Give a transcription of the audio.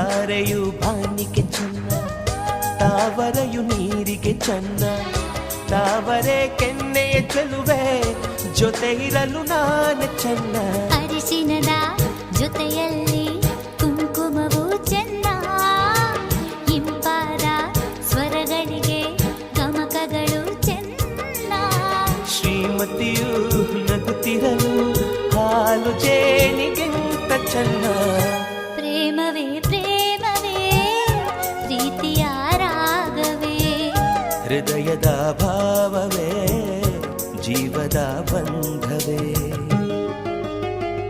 ತಾವರೆಯು ಬಾನಿಗೆ ಚೆನ್ನ ತಾವರೆಯು ನೀರಿಗೆ ಚೆನ್ನ ತಾವರೆ ಕೆನ್ನೆಯ ಚೆಲುವೆ ಜೊತೆ ಇರಲು ನಾನು ಚೆನ್ನ ಅರಿಶಿನದ ಜೊತೆಯಲ್ಲಿ ಕುಂಕುಮವು ಚೆನ್ನ ಇಂಪಾದ ಸ್ವರಗಳಿಗೆ ಗಮಕಗಳು ಚೆನ್ನ ಶ್ರೀಮತಿಯು ನಗುತ್ತಿರಲು ಹಾಲು ಜೇನಿಗಿಂತ ಚೆನ್ನ ಹೃದಯದ ಭಾವವೇ ಜೀವದ ಬಂಧವೇ